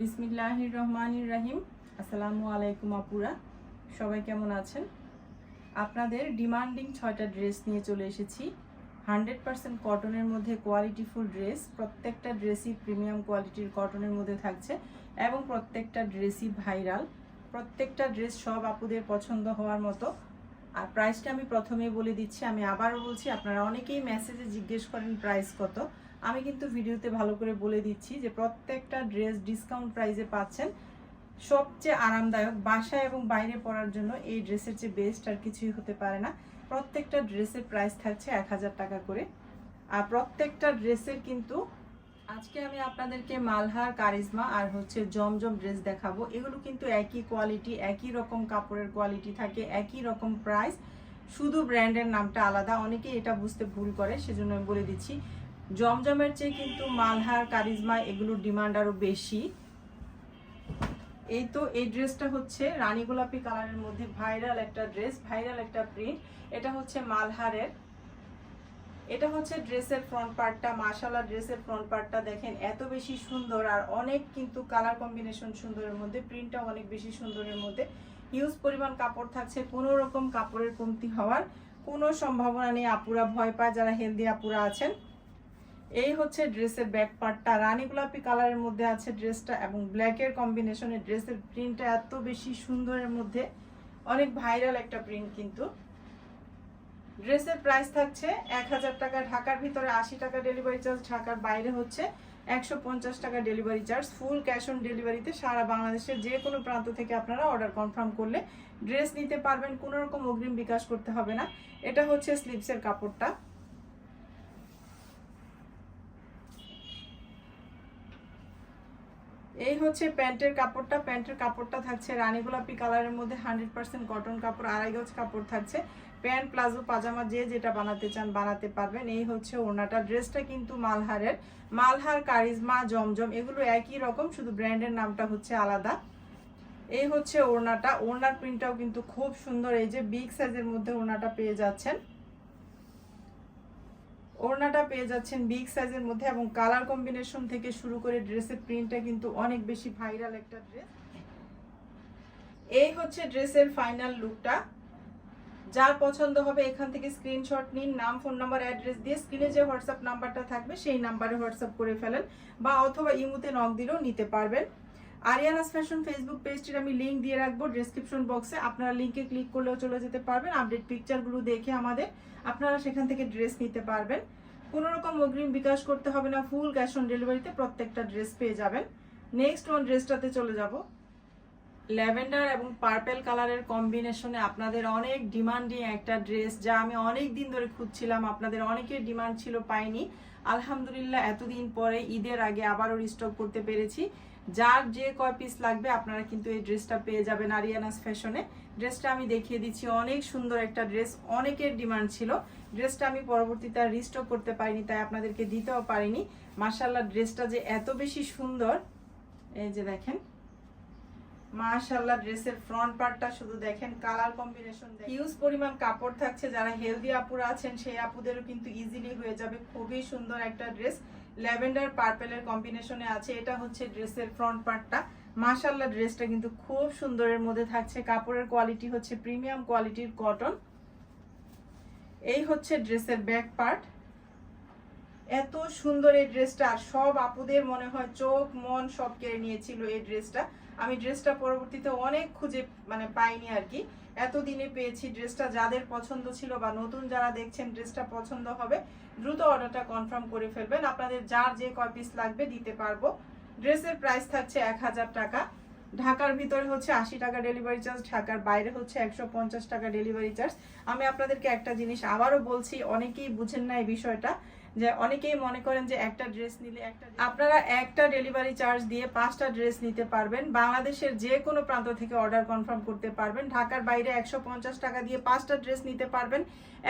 বিসমিল্লাহির রহমানির রাহিম আসসালামু আলাইকুম আপুরা, সবাই কেমন আছেন? আপনাদের ডিমান্ডিং ছয়টা ড্রেস নিয়ে চলে এসেছি। হান্ড্রেড পার্সেন্ট কটনের মধ্যে কোয়ালিটিফুল ড্রেস, প্রত্যেকটা ড্রেসই প্রিমিয়াম কোয়ালিটির কটনের মধ্যে থাকছে এবং প্রত্যেকটা ড্রেসই ভাইরাল। প্রত্যেকটা ড্রেস সব আপুদের পছন্দ হওয়ার মতো। আর প্রাইসটা আমি প্রথমেই বলে দিচ্ছি, আমি আবারও বলছি, আপনারা অনেকেই মেসেজে জিজ্ঞেস করেন প্রাইস কত। আমি কিন্তু ভিডিওতে ভালো করে বলে দিচ্ছি যে প্রত্যেকটা ড্রেস ডিসকাউন্ট প্রাইসে পাচ্ছেন। সবচেয়ে আরামদায়ক বাসায় এবং বাইরে পরার জন্য এই ড্রেসের চেয়ে বেস্ট আর কিছুই হতে পারে না। প্রত্যেকটা ড্রেসের প্রাইস থাকছে এক হাজার টাকা করে। আর প্রত্যেকটা ড্রেসের কিন্তু আজকে আমি আপনাদেরকে মালহার, কারিজমা আর হচ্ছে জমজম ড্রেস দেখাবো। এগুলো কিন্তু একই কোয়ালিটি একই রকম কাপড়ের কোয়ালিটি থাকে, একই রকম প্রাইস শুধু ব্র্যান্ডের নামটা আলাদা। অনেকেই এটা বুঝতে ভুল করে, সেজন্য আমি বলে দিচ্ছি। জমজমের চেয়ে কিন্তু মালহার, কারিজমা এগুলোর ডিমান্ড আরও বেশি। এই তো এই ড্রেসটা হচ্ছে রানী গোলাপি কালারের মধ্যে ভাইরাল একটা ড্রেস ভাইরাল একটা প্রিন্ট এটা হচ্ছে মালহারের। এটা হচ্ছে ড্রেসের ফ্রন্ট পার্টটা মাশাল্লাহ ড্রেসের ফ্রন্ট পার্টটা দেখেন এত বেশি সুন্দর আর অনেক কিন্তু কালার কম্বিনেশন সুন্দরের মধ্যে প্রিন্টটা অনেক বেশি সুন্দরের মধ্যে। হিউজ পরিমাণ কাপড় থাকছে, কোনো রকম কাপড়ের কমতি হওয়ার কোনো সম্ভাবনা নেই। আপুরা ভয় পায়, যারা হেলদি আপুরা আছেন। এই হচ্ছে ড্রেসের ব্যাক পার্টটা রানী গোলাপি কালারের মধ্যে আছে ড্রেসটা এবং ব্ল্যাকের কম্বিনেশনে ড্রেসের প্রিন্টটা এত বেশি সুন্দরের মধ্যে। অনেক ভাইরাল একটা প্রিন্ট কিন্তু। ড্রেসের প্রাইস থাকছে এক হাজার টাকা, ঢাকার ভিতরে আশি টাকা ডেলিভারি চার্জ ঢাকার বাইরে হচ্ছে একশো পঞ্চাশ টাকা delivery charge full cash on ডেলিভারিতে সারা বাংলাদেশের যে কোনো প্রান্ত থেকে আপনারা অর্ডার কনফার্ম করলে ড্রেস নিতে পারবেন। কোনো রকম অগ্রিম বিকাশ করতে হবে না। এটা হচ্ছে স্লিপসের কাপড়টা। এই হচ্ছে প্যান্টের কাপড়টা প্যান্টের কাপড়টা থাকছে রানী গোলাপি কালারের মধ্যে হান্ড্রেড পার্সেন্ট কটন কাপড়, আড়াই গজ কাপড় থাকছে। প্যান্ট, প্লাজো, পাজামা যে যেটা বানাতে চান বানাতে পারবেন। এই হচ্ছে ওড়নাটা। ড্রেসটা কিন্তু মালহারের। মালহার, কারিজমা, জমজম, এগুলো একই রকম, শুধু ব্র্যান্ডের নামটা হচ্ছে আলাদা। এই হচ্ছে ওড়নাটা। ওড়নার প্রিন্টটাও কিন্তু খুব সুন্দর। এই যে বিগ সাইজের মধ্যে ওড়নাটা পেয়ে যাচ্ছেন। ওড়নাটা পেয়ে যাচ্ছেন বিগ সাইজের মধ্যে এবং কালার কম্বিনেশন থেকে শুরু করে ড্রেসের প্রিন্টটা কিন্তু অনেক বেশি ভাইরাল একটা ড্রেস। এই হচ্ছে ড্রেসের ফাইনাল লুকটা। যার পছন্দ হবে এখান থেকে স্ক্রিনশট নিন, নাম, ফোন নাম্বার, অ্যাড্রেস দিয়ে স্ক্রিনে যে হোয়াটসঅ্যাপ নাম্বারটা থাকবে সেই নাম্বারে হোয়াটসঅ্যাপ করে ফেলেন বা অথবা ইমুতে নক দিলেও নিতে পারবেন। আরিয়ানাস ফ্যাশন ফেসবুক পেজটির আমি লিঙ্ক দিয়ে রাখব ডেসক্রিপশন বক্সে আপনারা লিঙ্কে ক্লিক করলেও চলে যেতে পারবেন। আপডেট পিকচারগুলো দেখে আমাদের আপনারা সেখান থেকে ড্রেস নিতে পারবেন। কোনো রকম অগ্রিম বিকাশ করতে হবে না। ফুল ক্যাশ অন ডেলিভারিতে প্রত্যেকটা ড্রেস পেয়ে যাবেন। নেক্সট ওয়ান ড্রেসটাতে চলে যাব। ল্যাভেন্ডার এবং পার্পেল কালারের কম্বিনেশনে আপনাদের অনেক ডিমান্ডিং একটা ড্রেস যা আমি অনেক দিন ধরে খুঁজছিলাম। আপনাদের অনেকের ডিমান্ড ছিল পাইনি। আলহামদুলিল্লাহ, এতদিন পরে ঈদের আগে আবারও রিস্টক করতে পেরেছি। যার যে কয় পিস লাগবে, আপনারা কিন্তু এই ড্রেসটা পেয়ে যাবেন আরিয়ানাস ফ্যাশনে ড্রেসটা আমি দেখিয়ে দিচ্ছি, অনেক সুন্দর একটা ড্রেস অনেকের ডিমান্ড ছিল। ড্রেসটা আমি পরবর্তীতে আর রিস্টক করতে পারিনি, তাই আপনাদেরকে দিতেও পারিনি। মার্শাল্লাহ ড্রেসটা যে এত বেশি সুন্দর, এই যে দেখেন। মাশাল্লাহ ড্রেসের ফ্রন্ট পার্টটা শুধু দেখেন কালার কম্বিনেশন হিউজ পরিমাণ কাপড় থাকছে, যারা হেলদি আপুরা আছেন, সেই আপুদেরও কিন্তু ইজিলি হয়ে যাবে। খুবই সুন্দর একটা ড্রেস ল্যাভেন্ডার, পার্পেলের কম্বিনেশনে আছে। এটা হচ্ছে ড্রেসের ফ্রন্ট পার্টটা মাশাল্লাহ ড্রেসটা কিন্তু খুব সুন্দরের মধ্যে থাকছে। কাপড়ের কোয়ালিটি হচ্ছে প্রিমিয়াম কোয়ালিটির কটন এই হচ্ছে ড্রেসের ব্যাক পার্ট এত সুন্দর এই ড্রেসটা। সব আপুদের মনে হয় চোখ, মন সব কেড়ে নিয়েছিল এই ড্রেসটা। আমি ড্রেসটা পরবর্তীতে অনেক খুঁজে মানে পাইনি আর কি। এতদিনে পেয়েছি ড্রেসটা যাদের পছন্দ ছিল বা নতুন যারা দেখছেন ড্রেসটা পছন্দ হবে, দ্রুত অর্ডারটা কনফার্ম করে ফেলবেন। আপনাদের যার যে কয় পিস লাগবে দিতে পারব। ড্রেসের প্রাইস থাকছে এক হাজার টাকা। ঢাকার ভিতরে হচ্ছে আশি টাকা ডেলিভারি চার্জ ঢাকার বাইরে হচ্ছে একশো পঞ্চাশ টাকা ডেলিভারি চার্জ আমি আপনাদেরকে একটা জিনিস আবারও বলছি, অনেকেই বুঝেন না এই বিষয়টা। যে অনেকেই মনে করেন যে একটা ড্রেস নিলে একটা আপনারা একটা ডেলিভারি চার্জ দিয়ে পাঁচটা ড্রেস নিতে পারবেন। বাংলাদেশের যে কোনো প্রান্ত থেকে অর্ডার কনফার্ম করতে পারবেন। ঢাকার বাইরে একশো পঞ্চাশ টাকা দিয়ে পাঁচটা ড্রেস নিতে পারবেন।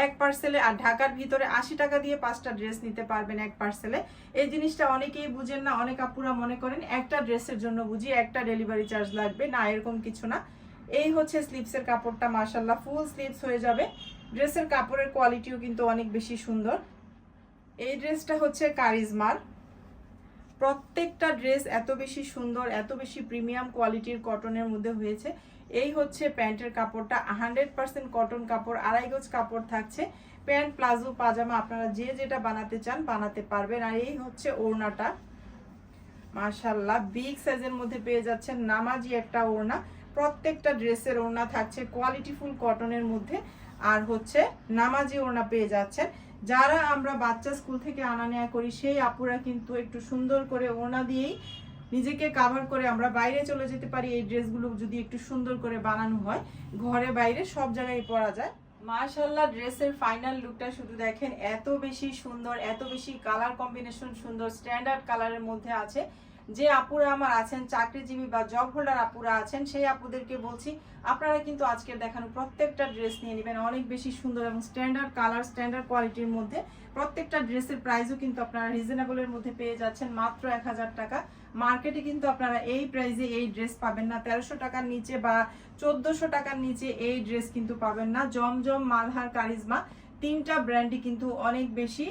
এক পার্সেলে আর ঢাকার ভিতরে আশি টাকা দিয়ে পাঁচটা ড্রেস নিতে পারবেন এক পার্সেলে। এই জিনিসটা অনেকেই বুঝেন না, অনেক আপুরা মনে করেন একটা ড্রেসের জন্য বুঝি একটা ডেলিভারি চার্জ লাগবে, না এরকম কিছু না। এই হচ্ছে স্লিপসের কাপড়টা মার্শাল্লাহ ফুল স্লিপস হয়ে যাবে। ড্রেসের কাপড়ের কোয়ালিটিও কিন্তু অনেক বেশি সুন্দর। এই ড্রেসটা হচ্ছে কারিজমার। প্রত্যেকটা ড্রেস এত বেশি সুন্দর, এত বেশি প্রিমিয়াম কোয়ালিটির কটনের মধ্যে হয়েছে। এই হচ্ছে প্যান্টের কাপড়টা, হান্ড্রেড পার্সেন্ট কটন কাপড়, আড়াই গজ কাপড় থাকছে। প্যান্ট, প্লাজো, পাজামা আপনারা যে যেটা বানাতে চান বানাতে পারবেন। আর এই হচ্ছে ওড়নাটা। মাশাল্লাহ বিগ সাইজের মধ্যে পেয়ে যাচ্ছেন নামাজি একটা ওড়না। প্রত্যেকটা ড্রেসের ওড়না থাকছে, কোয়ালিটিফুল কটনের মধ্যে। আর হচ্ছে নামাজি ওড়না পেয়ে যাচ্ছেন। যারা আমরা বাচ্চা স্কুল থেকে আনা নেওয়া করি, সেই আপুরা কিন্তু একটু সুন্দর করে ওড়না দিয়েই নিজেকে কাভার করে আমরা বাইরে চলে যেতে পারি। এই ড্রেসগুলো যদি একটু সুন্দর করে বানানো হয়, ঘরে বাইরে সব জায়গায় পরা যায়। মাশাল্লাহ ড্রেসের ফাইনাল লুকটা শুধু দেখেন, এত বেশি সুন্দর, এত বেশি কালার কম্বিনেশন সুন্দর স্ট্যান্ডার্ড কালারের মধ্যে আছে। যে আপুরা আমার আছেন, চাকরিজীবী বা জব হোল্ডার আপুরা আছেন, সেই আপুদেরকে বলছি, আপনারা কিন্তু আজকের দেখানো প্রত্যেকটা ড্রেস নিয়ে নেবেন। অনেক বেশি সুন্দর এবং স্ট্যান্ডার্ড কালার স্ট্যান্ডার্ড কোয়ালিটির মধ্যে প্রত্যেকটা ড্রেসের প্রাইসও কিন্তু আপনারা রিজনেবলের মধ্যে পেয়ে যাচ্ছেন মাত্র এক হাজার টাকা। মার্কেটে কিন্তু আপনারা এই প্রাইসে এই ড্রেস পাবেন না। তেরোশো টাকার নিচে বা চোদ্দোশো টাকার নিচে এই ড্রেস কিন্তু পাবেন না। জমজম মালহার কারিজমা তিনটা ব্র্যান্ডই কিন্তু অনেক বেশি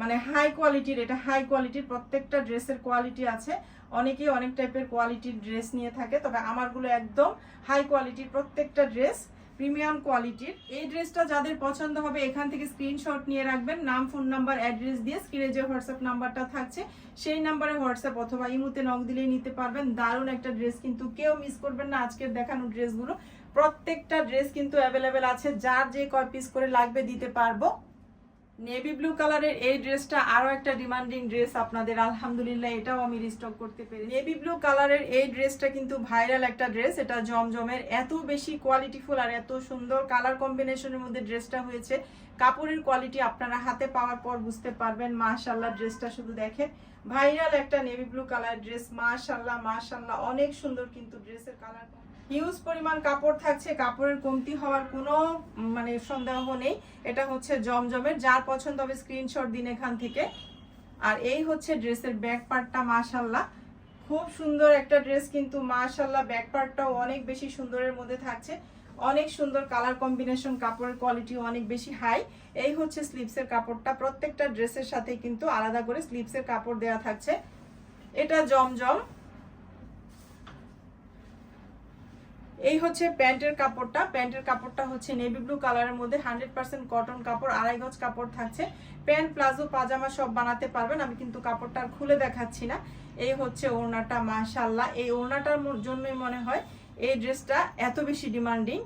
মানে হাই কোয়ালিটির এটা হাই কোয়ালিটির প্রত্যেকটা ড্রেসের কোয়ালিটি আছে। অনেকেই অনেক টাইপের কোয়ালিটির ড্রেস নিয়ে থাকে, তবে আমারগুলো একদম হাই কোয়ালিটির প্রত্যেকটা ড্রেস প্রিমিয়াম কোয়ালিটির এই ড্রেসটা যাদের পছন্দ হবে, এখান থেকে স্ক্রিনশট নিয়ে রাখবেন, নাম ফোন নাম্বার অ্যাড্রেস দিয়ে স্ক্রিনে যে হোয়াটসঅ্যাপ নাম্বারটা থাকছে, সেই নাম্বারে হোয়াটসঅ্যাপ অথবা ইমুতে নক দিলেই নিতে পারবেন। দারুণ একটা ড্রেস কিন্তু কেউ মিস করবেন না আজকের দেখানো ড্রেসগুলো প্রত্যেকটা ড্রেস কিন্তু অ্যাভেলেবেল আছে, যার যে কয় পিস করে লাগবে দিতে পারব। নেভি ব্লু কালারের এই ড্রেসটা আরও একটা ডিমান্ডিং ড্রেস আপনাদের, আলহামদুলিল্লাহ এটাও আমি রিস্টক করতে পেরে নেভি ব্লু কালারের এই ড্রেসটা কিন্তু ভাইরাল একটা ড্রেস এটা জমজমের এত বেশি কোয়ালিটিফুল আর এত সুন্দর কালার কম্বিনেশনের মধ্যে ড্রেসটা হয়েছে। কাপড়ের কোয়ালিটি আপনারা হাতে পাওয়ার পর বুঝতে পারবেন মাশাল্লাহ ড্রেসটা শুধু দেখেন। ভাইরাল একটা নেভি ব্লু কালার ড্রেস মাশাল্লাহ মাশাল্লাহ অনেক সুন্দর কিন্তু ড্রেসের কালার হিউজ পরিমাণ কাপড় থাকছে, কাপড়ের কমতি হওয়ার কোনো মানে সন্দেহ নেই। এটা হচ্ছে জমজমের, যার পছন্দ হবে স্ক্রিনশট দিন এখান থেকে। আর এই হচ্ছে ড্রেসের ব্যাক পার্টটা মাশাল্লাহ খুব সুন্দর একটা ড্রেস কিন্তু মাশাল্লাহ ব্যাক পার্টটাও অনেক বেশি সুন্দরের মধ্যে থাকছে। অনেক সুন্দর কালার কম্বিনেশন কাপড়ের কোয়ালিটি অনেক বেশি হাই এই হচ্ছে স্লিপসের কাপড়টা, প্রত্যেকটা ড্রেসের সাথে কিন্তু আলাদা করে স্লিপসের কাপড় দেওয়া থাকছে। এটা জমজম। এই হচ্ছে প্যান্টের কাপড়টা। প্যান্টের কাপড়টা হচ্ছে নেভি ব্লু কালারের মধ্যে হান্ড্রেড পার্সেন্ট কটন কাপড়, আড়াই গজ কাপড় থাকছে। প্যান্ট, প্লাজো, পাজামা সব বানাতে পারবেন। আমি কিন্তু কাপড়টা খুলে দেখাচ্ছি না। এই হচ্ছে ওড়নাটা মাশাল্লাহ এই ওড়নাটার জন্যই মনে হয় এই ড্রেসটা এত বেশি ডিমান্ডিং।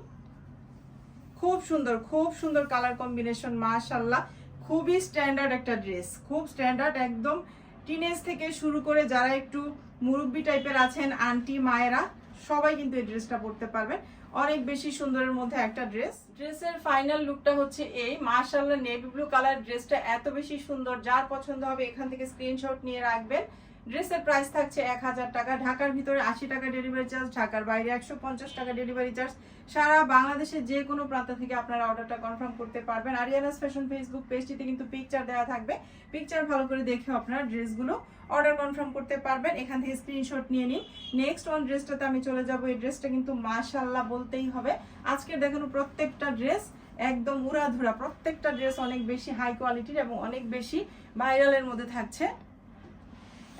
খুব সুন্দর খুব সুন্দর কালার কম্বিনেশন মাশাল্লাহ খুবই স্ট্যান্ডার্ড একটা ড্রেস। খুব স্ট্যান্ডার্ড একদম টিনেজ থেকে শুরু করে যারা একটু মুরব্বি টাইপের আছেন, আন্টি, মায়েরা সবাই কিন্তু এই ড্রেসটা পরতে পারবে। অনেক বেশি সুন্দরের মধ্যে একটা ড্রেস ড্রেসের ফাইনাল লুকটা হচ্ছে এই। মার্শাল্লাহ নেভি ব্লু কালার ড্রেসটা এত বেশি সুন্দর। যার পছন্দ হবে এখান থেকে স্ক্রিনশট নিয়ে রাখবেন। ড্রেসের প্রাইস থাকছে এক হাজার টাকা। ঢাকার ভিতরে আশি টাকা ডেলিভারি চার্জ ঢাকার বাইরে একশো পঞ্চাশ টাকা ডেলিভারি চার্জ সারা বাংলাদেশের যে কোনো প্রান্ত থেকে আপনারা অর্ডারটা কনফার্ম করতে পারবেন। আরিয়ানাস ফ্যাশন ফেসবুক পেজটিতে কিন্তু পিকচার দেওয়া থাকবে। পিকচার ভালো করে দেখে আপনারা ড্রেসগুলো অর্ডার কনফার্ম করতে পারবেন। এখান থেকে স্ক্রিনশট নিয়ে নিন। নেক্সট ওয়ান ড্রেসটাতে আমি চলে যাব। এই ড্রেসটা কিন্তু মাশাল্লাহ বলতেই হবে। আজকে দেখানো প্রত্যেকটা ড্রেস একদম উড়াধুরা। প্রত্যেকটা ড্রেস অনেক বেশি হাই কোয়ালিটির এবং অনেক বেশি ভাইরালের মধ্যে থাকছে।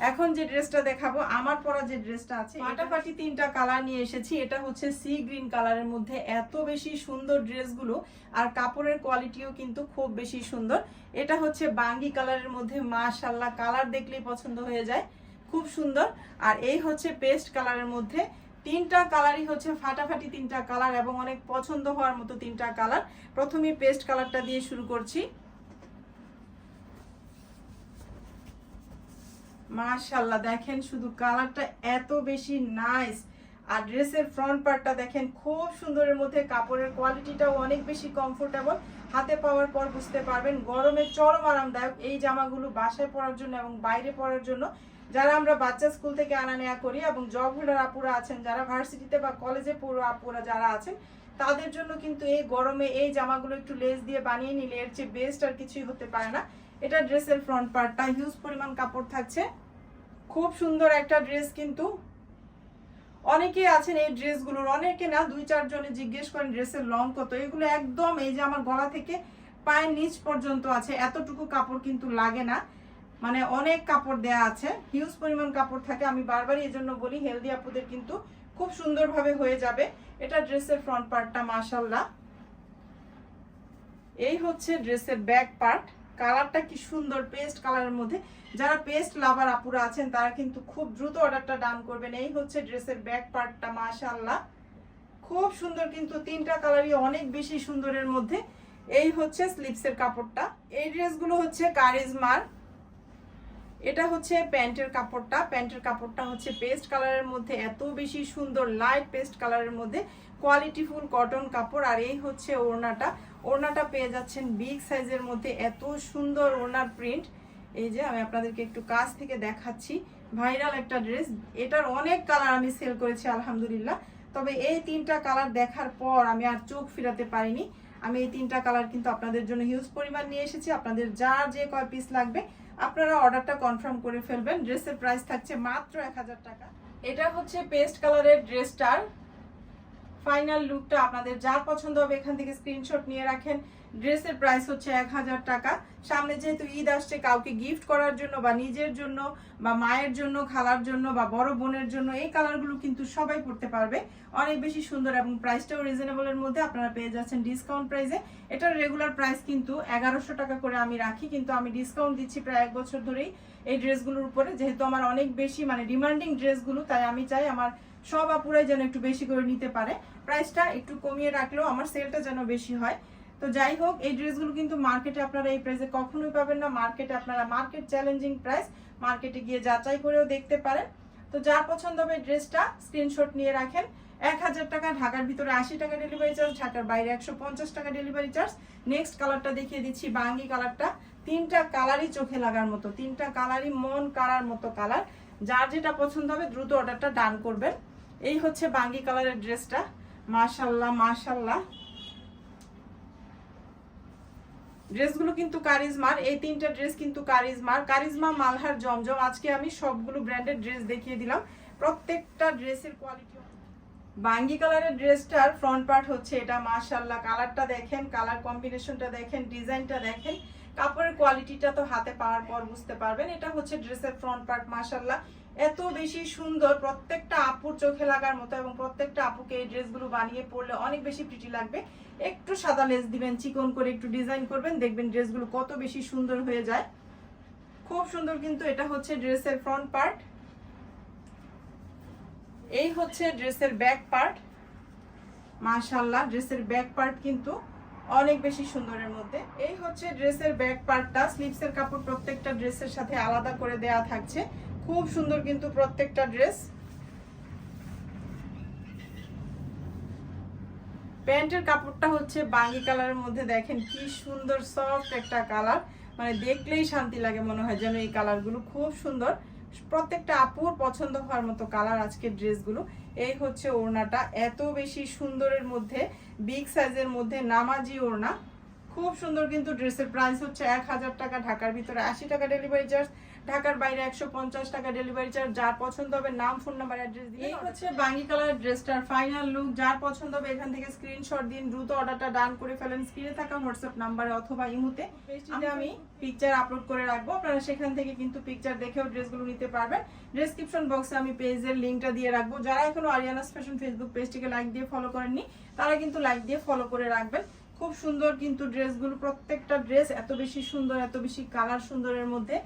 এখন যে ড্রেসটা দেখাবো, আমার পরা যে ড্রেসটা আছে ফাটাফাটি তিনটা কালার নিয়ে এসেছি। এটা হচ্ছে সি গ্রিন কালারের মধ্যে এত বেশি সুন্দর ড্রেসগুলো, আর কাপড়ের কোয়ালিটিও কিন্তু খুব বেশি সুন্দর। এটা হচ্ছে বাঙ্গি কালারের মধ্যে মাশাল্লাহ কালার দেখলেই পছন্দ হয়ে যায়। খুব সুন্দর। আর এই হচ্ছে পেস্ট কালারের মধ্যে, তিনটা কালারই হচ্ছে ফাটাফাটি তিনটা কালার এবং অনেক পছন্দ হওয়ার মতো তিনটা কালার প্রথমে পেস্ট কালারটা দিয়ে শুরু করছি। মাশাল্লাহ দেখেন শুধু কালারটা এত বেশি নাইস আর ড্রেসের ফ্রন্ট পার্টটা দেখেন, খুব সুন্দরের মধ্যে কাপড়ের কোয়ালিটিটাও অনেক বেশি কমফোর্টেবল হাতে পাওয়ার পর বুঝতে পারবেন, গরমে চরম আরামদায়ক এই জামাগুলো বাসায় পরার জন্য এবং বাইরে পরার জন্য। যারা আমরা বাচ্চা স্কুল থেকে আনা নেওয়া করি এবং জব হোল্ডার আপুরা আছেন, যারা ভার্সিটিতে বা কলেজে পড়ো আপুরা যারা আছেন, তাদের জন্য কিন্তু এই গরমে এই জামাগুলো একটু লেস দিয়ে বানিয়ে নিলে এর চেয়ে বেস্ট আর কিছুই হতে পারে না। এটা ড্রেসের ফ্রন্ট পার্টটা হিউজ পরিমাণ কাপড় থাকছে। খুব সুন্দর একটা ড্রেস কিন্তু। অনেকে আছেন এই ড্রেসগুলোর অনেকে না দুই চারজনে জিজ্ঞেস করেন ড্রেসের লং কত। এগুলো একদম এই যে আমার গলা থেকে পায়ের নিচ পর্যন্ত আছে, এতটুকু কাপড় কিন্তু লাগে না। মানে অনেক কাপড় দেয়া আছে হিউজ পরিমাণ কাপড় থাকে। আমি বারবারই এই জন্য বলি হেলদি আপুদের কিন্তু খুব সুন্দরভাবে হয়ে যাবে। এটা ড্রেসের ফ্রন্ট পার্টটা মাশাল্লাহ এই হচ্ছে ড্রেসের ব্যাক পার্ট কালারটা কি সুন্দর পেস্ট কালারের মধ্যে। যারা পেস্ট লাভার আপুরা আছেন, তারা কিন্তু খুব দ্রুত অর্ডারটা ডান করবেন। এই হচ্ছে ড্রেসের ব্যাক পার্টটা মাশাল্লাহ খুব সুন্দর কিন্তু তিনটা কালারই অনেক বেশি সুন্দরের মধ্যে। এই হচ্ছে স্লিপসের কাপড়টা। এই ড্রেসগুলো হচ্ছে কারিজমার। এটা হচ্ছে প্যান্টের কাপড়টা। প্যান্টের কাপড়টা হচ্ছে পেস্ট কালারের মধ্যে। এত বেশি সুন্দর লাইট পেস্ট কালারের মধ্যে। কোয়ালিটিফুল কটন কাপড়, আর এই হচ্ছে ওড়নাটা। ওড়নাটা পেয়ে যাচ্ছেন বিগ সাইজের মধ্যে। এত সুন্দর ওড়নার প্রিন্ট এই যে আমি আপনাদেরকে একটু কাছ থেকে দেখাচ্ছি। ভাইরাল একটা ড্রেস। এটার অনেক কালার আমি সেল করেছি, আলহামদুলিল্লাহ। তবে এই তিনটা কালার দেখার পর আমি আর চোখ ফিরাতে পারিনি। আমি এই তিনটা কালার কিন্তু আপনাদের জন্য হিউজ পরিমাণ নিয়ে এসেছি। আপনাদের যার যে কয় পিস লাগবে, আপনারা অর্ডারটা কনফার্ম করে ফেলবেন। ড্রেসের প্রাইস থাকছে মাত্র এক হাজার টাকা। এটা হচ্ছে পেস্ট কালারের ড্রেসটার ফাইনাল লুকটা আপনাদের যার পছন্দ হবে, এখান থেকে স্ক্রিনশট নিয়ে রাখেন। ড্রেসের প্রাইস হচ্ছে এক হাজার টাকা। সামনে যেহেতু ঈদ আসছে, কাউকে গিফট করার জন্য বা নিজের জন্য বা মায়ের জন্য, খালার জন্য বা বড় বোনের জন্য এই কালারগুলো কিন্তু সবাই পড়তে পারবে। অনেক বেশি সুন্দর এবং প্রাইসটাও রিজনেবলের মধ্যে আপনারা পেয়ে যাচ্ছেন ডিসকাউন্ট প্রাইসে এটার রেগুলার প্রাইস কিন্তু এগারোশো টাকা করে আমি রাখি, কিন্তু আমি ডিসকাউন্ট দিচ্ছি প্রায় এক বছর ধরেই এই ড্রেসগুলোর উপরে। যেহেতু আমার অনেক বেশি মানে ডিমান্ডিং ড্রেসগুলো তাই আমি চাই আমার সব আপুরাই যেন একটু বেশি করে নিতে পারে। প্রাইসটা একটু কমিয়ে রাখলেও আমার সেলটা যেন বেশি হয়। তো যাই হোক, এই ড্রেসগুলো কিন্তু মার্কেটে আপনারা এই প্রাইসে কখনোই পাবেন না। মার্কেটে আপনারা মার্কেট চ্যালেঞ্জিং প্রাইস মার্কেটে গিয়ে যাচাই করেও দেখতে পারেন। তো যার পছন্দ হবে ড্রেসটা স্ক্রিনশট নিয়ে রাখেন। এক হাজার টাকা, ঢাকার ভিতরে আশি টাকা ডেলিভারি চার্জ ঢাকার বাইরে একশো পঞ্চাশ টাকা ডেলিভারি চার্জ নেক্সট কালারটা দেখিয়ে দিচ্ছি, বাঙ্গি কালারটা তিনটা কালারই চোখে লাগার মতো, তিনটা কালারই মন কাড়ার মতো কালার যার যেটা পছন্দ হবে দ্রুত অর্ডারটা ডান করবেন। এই হচ্ছে বাঙ্গি কালারের ড্রেসটা। মাশাল্লাহ মাশাল্লাহ ড্রেসগুলো কিন্তু কারিজমার, এই তিনটা ড্রেস কিন্তু কারিজমার। কারিজমা, মালহার জমজম, আজকে আমি সবগুলো ব্র্যান্ডের ড্রেস দেখিয়ে দিলাম। প্রত্যেকটা ড্রেসের কোয়ালিটি বাঙ্গি কালারের ড্রেসটার ফ্রন্ট পার্ট হচ্ছে এটা মাশাল্লাহ কালারটা দেখেন, কালার কম্বিনেশনটা দেখেন, ডিজাইনটা দেখেন। কাপড়ের কোয়ালিটিটা তো হাতে পাওয়ার পর বুঝতে পারবেন। এটা হচ্ছে ড্রেসের ফ্রন্ট পার্ট মাশাল্লাহ এত বেশি সুন্দর, প্রত্যেকটা আপুর চোখে লাগার মতো এবং প্রত্যেকটা আপুকে এই ড্রেসগুলো বানিয়ে পরলে অনেক বেশি প্রিটি লাগবে। একটু সাদা লেস দিবেন, চিকন করে একটু ডিজাইন করবেন, দেখবেন ড্রেসগুলো কত বেশি সুন্দর হয়ে যায়। খুব সুন্দর কিন্তু এটা হচ্ছে ড্রেসের ফ্রন্ট পার্ট এই হচ্ছে ড্রেসের ব্যাক পার্ট মাশাল্লাহ ড্রেসের ব্যাক পার্ট কিন্তু অনেক বেশি সুন্দরের মধ্যে। এই হচ্ছে ড্রেসের ব্যাক পার্টটা স্লিভসের কাপড় প্রত্যেকটা ড্রেসের সাথে আলাদা করে দেয়া থাকছে। খুব সুন্দর কিন্তু প্রত্যেকটা ড্রেস। প্যান্টের কাপড়টা হচ্ছে বাঙ্গি কালারের মধ্যে, দেখেন কি সুন্দর সফট একটা কালার। মানে দেখলেই শান্তি লাগে মনে হয় যেন এই কালারগুলো খুব সুন্দর। প্রত্যেকটা আপুর পছন্দ হওয়ার মতো কালার আজকের ড্রেসগুলো। এই হচ্ছে ওড়নাটা, এত বেশি সুন্দরের মধ্যে, বিগ সাইজের মধ্যে নামাজি ওড়না। খুব সুন্দর কিন্তু ড্রেসের প্রাইস হচ্ছে এক হাজার টাকা, ঢাকার ভিতরে আশি টাকা ডেলিভারি চার্জ। ঢাকার বাইরে একশো পঞ্চাশ টাকা ডেলিভারি চার্জ যার পছন্দ হবে নাম ফোন নাম্বার অ্যাড্রেস দিয়ে হচ্ছে বাঙ্গি কালার ড্রেসটার ফাইনাল লুক যার পছন্দ হবে এখান থেকে স্ক্রিনশট দিন দ্রুত অর্ডারটা ডান করে ফেলেন। স্ক্রিনে থাকা হোয়াটসঅ্যাপ নাম্বারে অথবা ইমুতে। আমি পিকচার আপলোড করে রাখব। আপনারা সেখান থেকে কিন্তু পিকচার দেখেও ড্রেসগুলো নিতে পারবেন। ডেসক্রিপশন বক্সে আমি পেজের লিঙ্কটা দিয়ে রাখব। যারা এখনও আরিয়ানাস ফ্যাশন ফেসবুক পেজটিকে লাইক দিয়ে ফলো করেননি তারা কিন্তু লাইক দিয়ে ফলো করে রাখবেন। খুব সুন্দর কিন্তু ড্রেসগুলো প্রত্যেকটা ড্রেস এত বেশি সুন্দর এত বেশি কালার সুন্দরের মধ্যে।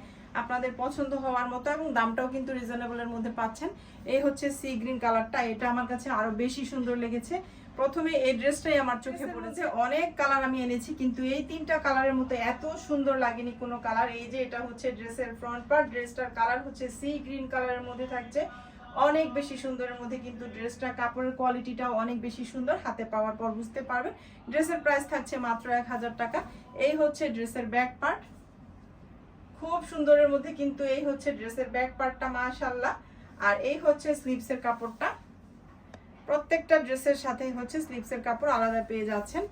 আপনাদের পছন্দ হওয়ার মতো এবং দামটাও কিন্তু রিজনেবলের মধ্যে পাচ্ছেন। এই হচ্ছে সি গ্রিন কালারটা এটা আমার কাছে আরও বেশি সুন্দর লেগেছে। প্রথমে এই ড্রেসটাই আমার চোখে পড়েছে। অনেক কালার আমি এনেছি কিন্তু এই তিনটা কালারের মতো এত সুন্দর লাগেনি কোনো কালার। এই যে এটা হচ্ছে ড্রেসের ফ্রন্ট পার্ট ড্রেসটার কালার হচ্ছে সি গ্রিন কালারের মধ্যে থাকছে। অনেক বেশি সুন্দরের মধ্যে কিন্তু ড্রেসটা কাপড়ের কোয়ালিটিটাও অনেক বেশি সুন্দর হাতে পাওয়ার পর বুঝতে পারবেন। ড্রেসের প্রাইস থাকছে মাত্র এক হাজার টাকা। এই হচ্ছে ড্রেসের ব্যাক পার্ট। খুব সুন্দরের মধ্যে কিন্তু এই হচ্ছে ড্রেসের ব্যাক পার্টটা মাশাল্লাহ আর এই হচ্ছে স্লিভসের কাপড়টা। প্রত্যেকটা ড্রেসের সাথে হচ্ছে স্লিভসের কাপড় আলাদা পেয়ে যাচ্ছেন।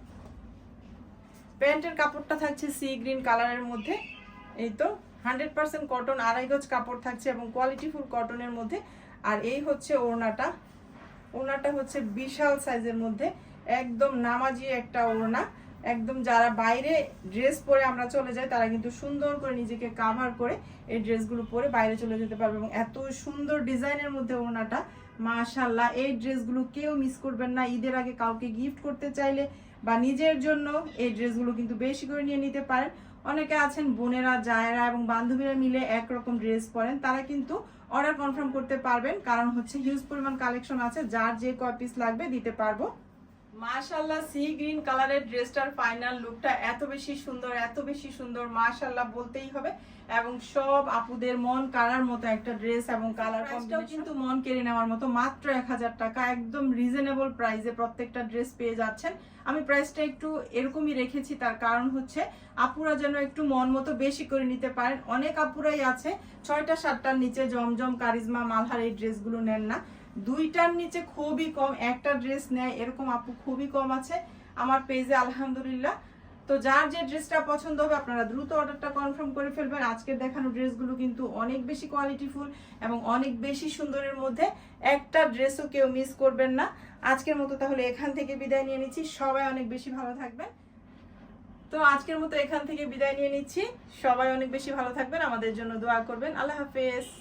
প্যান্টের কাপড়টা থাকছে সি গ্রিন কালারের মধ্যে। এই তো, হান্ড্রেড পার্সেন্ট কটন, আড়াই গজ কাপড় থাকছে এবং কোয়ালিটিফুল কটনের মধ্যে। আর এই হচ্ছে ওড়নাটা। ওড়নাটা হচ্ছে বিশাল সাইজের মধ্যে, একদম নামাজি একটা ওড়না। একদম যারা বাইরে ড্রেস পরে আমরা চলে যাই, তারা কিন্তু সুন্দর করে নিজেকে কাভার করে এই ড্রেসগুলো পরে বাইরে চলে যেতে পারবে এবং এত সুন্দর ডিজাইনের মধ্যে ওনাটা মাশাল্লাহ এই ড্রেসগুলো কেউ মিস করবেন না। ঈদের আগে কাউকে গিফট করতে চাইলে বা নিজের জন্য এই ড্রেসগুলো কিন্তু বেশি করে নিয়ে নিতে পারেন। অনেকে আছেন বোনেরা, জায়েরা এবং বান্ধবীরা মিলে একরকম ড্রেস পরেন, তারা কিন্তু অর্ডার কনফার্ম করতে পারবেন। কারণ হচ্ছে হিউজ পরিমাণ কালেকশন আছে, যার যে কয় পিস লাগবে দিতে পারব। মাশাল্লাহ সি গ্রিন কালারের ড্রেসটার ফাইনাল লুকটা এত বেশি সুন্দর এত বেশি সুন্দর মাশাল্লাহ বলতেই হবে। এবং সব আপুদের মন কারার মতো একটা ড্রেস এবং কালার কম্বিনেশন। কিন্তু মন কেড়ে নেওয়ার মতো মাত্র এক হাজার টাকা একদম রিজনেবল প্রাইসে প্রত্যেকটা ড্রেস পেয়ে যাচ্ছেন। আমি প্রাইসটা একটু এরকমই রেখেছি তার কারণ হচ্ছে আপুরা যেন একটু মন মতো বেশি করে নিতে পারেন। অনেক আপুরাই আছে ছয়টা সাতটার নিচে জমজম কারিজমা মালহার এই ড্রেসগুলো নেন না। দুইটার নিচে খুবই কম, একটা ড্রেস নেয়, এরকম আপু খুবই কম আছে। আমার পেজে আলহামদুলিল্লাহ। তো যার যে ড্রেসটা পছন্দ হবে, আপনারা দ্রুত অর্ডারটা কনফার্ম করে ফেলবেন। আজকের দেখানো ড্রেসগুলো কিন্তু অনেক বেশি কোয়ালিটিফুল এবং অনেক বেশি সুন্দরের মধ্যে। একটা ড্রেসও কেউ মিস করবেন না। আজকের মতো তাহলে এখান থেকে বিদায় নিয়ে নিচ্ছি। সবাই অনেক বেশি ভালো থাকবেন। তো আজকের মতো এখান থেকে বিদায় নিয়ে নিচ্ছি। সবাই অনেক বেশি ভালো থাকবেন। আমাদের জন্য দোয়া করবেন। আল্লাহ হাফেজ।